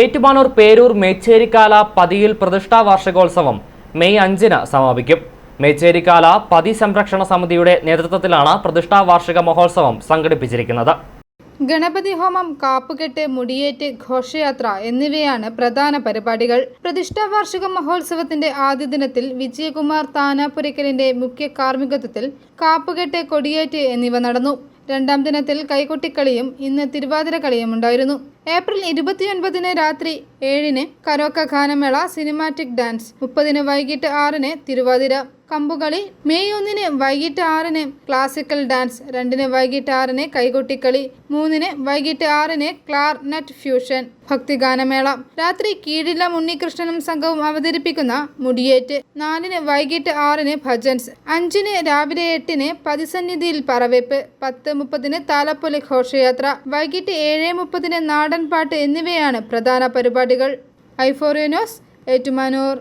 ഏറ്റുമാനൂർ പേരൂർ മേച്ചേരിക്കാല പതിയിൽ പ്രതിഷ്ഠാ വാർഷികോത്സവം മെയ് അഞ്ചിന് സമാപിക്കും. മേച്ചേരിക്കാല പതി സംരക്ഷണ സമിതിയുടെ നേതൃത്വത്തിലാണ് പ്രതിഷ്ഠാ വാർഷിക മഹോത്സവം സംഘടിപ്പിച്ചിരിക്കുന്നത്. ഗണപതി ഹോമം കാപ്പുകെട്ട് മുടിയേറ്റ് ഘോഷയാത്ര എന്നിവയാണ് പ്രധാന പരിപാടികൾ. പ്രതിഷ്ഠാ വാർഷിക മഹോത്സവത്തിന്റെ ആദ്യ ദിനത്തിൽ വിജയകുമാർ താനാപുരക്കലിന്റെ മുഖ്യ കാർമ്മികത്വത്തിൽ കാപ്പുകെട്ട് കൊടിയേറ്റ് എന്നിവ നടന്നു. രണ്ടാം ദിനത്തിൽ കൈകൊട്ടിക്കളിയും ഇന്ന് തിരുവാതിര കളിയും ഉണ്ടായിരുന്നു ഏപ്രിൽ ഇരുപത്തിയൊൻപതിന് രാത്രി ഏഴിന് കരോക്ക ഗാനമേള സിനിമാറ്റിക് ഡാൻസ് മുപ്പതിന് വൈകിട്ട് ആറിന് തിരുവാതിര. കമ്പുകളി. മെയ് ഒന്നിന് വൈകിട്ട് ആറിന് ക്ലാസിക്കൽ ഡാൻസ് രണ്ടിന് വൈകിട്ട് ആറിന് കൈകൊട്ടിക്കളി മൂന്നിന് വൈകിട്ട് ആറിന് ക്ലാർനെറ്റ് ഫ്യൂഷൻ ഭക്തിഗാനമേള. രാത്രി കീഴില ഉണ്ണികൃഷ്ണനും സംഘവും അവതരിപ്പിക്കുന്ന മുടിയേറ്റ് നാലിന് വൈകിട്ട് ആറിന് ഭജൻസ് അഞ്ചിന് രാവിലെ എട്ടിന് പതിസന്നിധിയിൽ പറവേപ്പ് പത്ത് മുപ്പതിന് താലപ്പൊലി ഘോഷയാത്ര വൈകിട്ട് ഏഴ് മുപ്പതിന് നാടൻ പാട്ട് എന്നിവയാണ് പ്രധാന പരിപാടികൾ. ഐഫോറിയനോസ് ഏറ്റുമാനൂർ.